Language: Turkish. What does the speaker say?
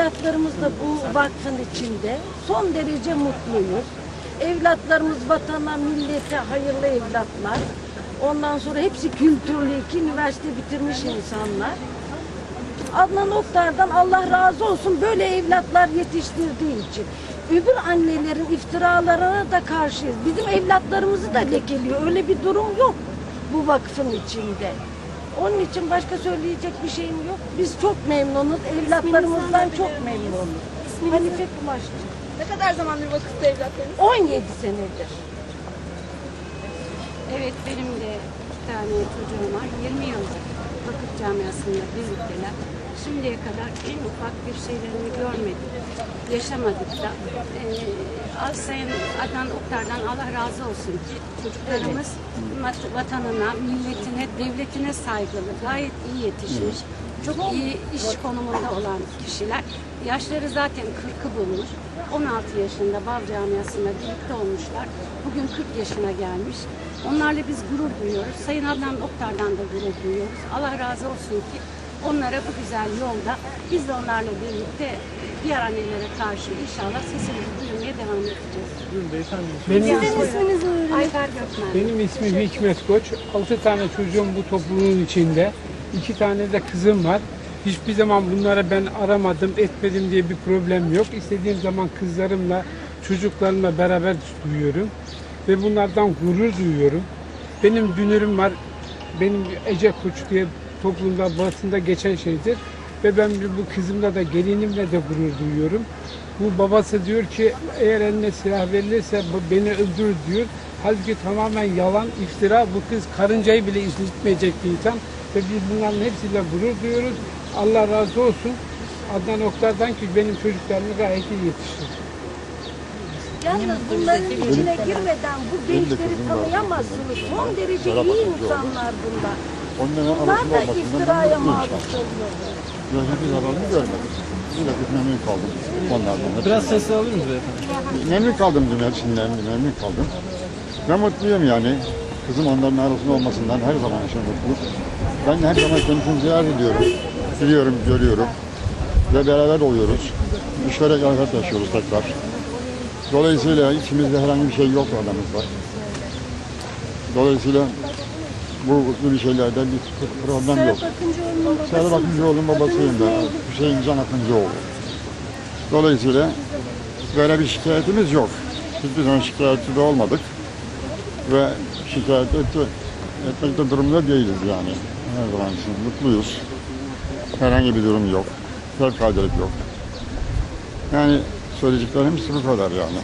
evlatlarımız da bu vakfın içinde. Son derece mutluyuz. Evlatlarımız vatana, millete hayırlı evlatlar. Ondan sonra hepsi kültürlü, iki üniversite bitirmiş insanlar. Adnan Oktar'dan Allah razı olsun böyle evlatlar yetiştirdiği için. Öbür annelerin iftiralarına da karşıyız. Bizim evlatlarımızı da lekeliyor. Öyle bir durum yok bu vakfın içinde. Onun için başka söyleyecek bir şeyim yok. Biz çok memnunuz. Evlatlarımızdan çok memnunuz. Hanife Kumaşçı. Ne kadar zamandır vakıfta evlatlarınız? 17 senedir. Evet benim de iki tane çocuğum var. 20 yıldır vakıf camiasında birlikteler. Şimdiye kadar en ufak bir şeylerini görmedik. Yaşamadık da. Ee, Sayın Adnan Oktar'dan Allah razı olsun ki çocuklarımız vat- vatanına, milletine, devletine saygılı, gayet iyi yetişmiş. Çok iyi iş konumunda olan kişiler. Yaşları zaten 40'ı bulmuş. 16 yaşında Bal Camiası'nda birlikte olmuşlar. Bugün 40 yaşına gelmiş. Onlarla biz gurur duyuyoruz. Sayın Adnan Oktar'dan da gurur duyuyoruz. Allah razı olsun ki onlara bu güzel yolda biz de onlarla birlikte diğer annelere karşı inşallah sesimizi duyurmaya devam edeceğiz. Benim, isminizi Ayfer Gökmen. benim ismim Hikmet Koç. 6 tane çocuğum bu topluluğun içinde. 2 tane de kızım var. Hiçbir zaman bunlara ben aramadım, etmedim diye bir problem yok. İstediğim zaman kızlarımla, çocuklarımla beraber duyuyorum. Ve bunlardan gurur duyuyorum. Benim dünürüm var. Benim Ece Koç diye toplumda basında geçen şeydir. Ve ben bu kızımla da gelinimle de gurur duyuyorum. Bu babası diyor ki eğer eline silah verilirse beni öldürür diyor. Halbuki tamamen yalan, iftira. Bu kız karıncayı bile incitmeyecek bir insan. Ve biz bunların hepsiyle gurur duyuyoruz. Allah razı olsun. Adnan Oktar'dan ki benim çocuklarımı gayet iyi yetiştirdi. Yalnız bunların içine girmeden bu gençleri tanıyamazsınız. Son derece iyi insanlar bunlar. Onların Bunlar da olmasından iftiraya maruz kalıyorlar. Bir zararını görmedim. Yine bir memnun kaldım onlardan. Biraz sesli alır mısınız beyefendi? Memnun kaldım dün hepsinden memnun kaldım. Ben mutluyum yani. Kızım onların arasında olmasından her zaman için mutluyum. Ben her zaman kendisini ziyaret ediyorum. Biliyorum, görüyorum. Ve beraber oluyoruz. Müşterek hayat yaşıyoruz tekrar. Dolayısıyla içimizde herhangi bir şey yok aramızda. Dolayısıyla bu gibi şeylerde bir problem yok. Serhat Akıncıoğlu'nun babasıyım ben. Hüseyin Can Akıncıoğlu. Dolayısıyla böyle bir şikayetimiz yok. Hiçbir zaman şikayetçi de olmadık. Ve şikayet et, etmekte durumda değiliz yani. Her zaman için mutluyuz. Herhangi bir durum yok. Fevkaladelik yok. Yani söyleyeceklerim bu kadar yani.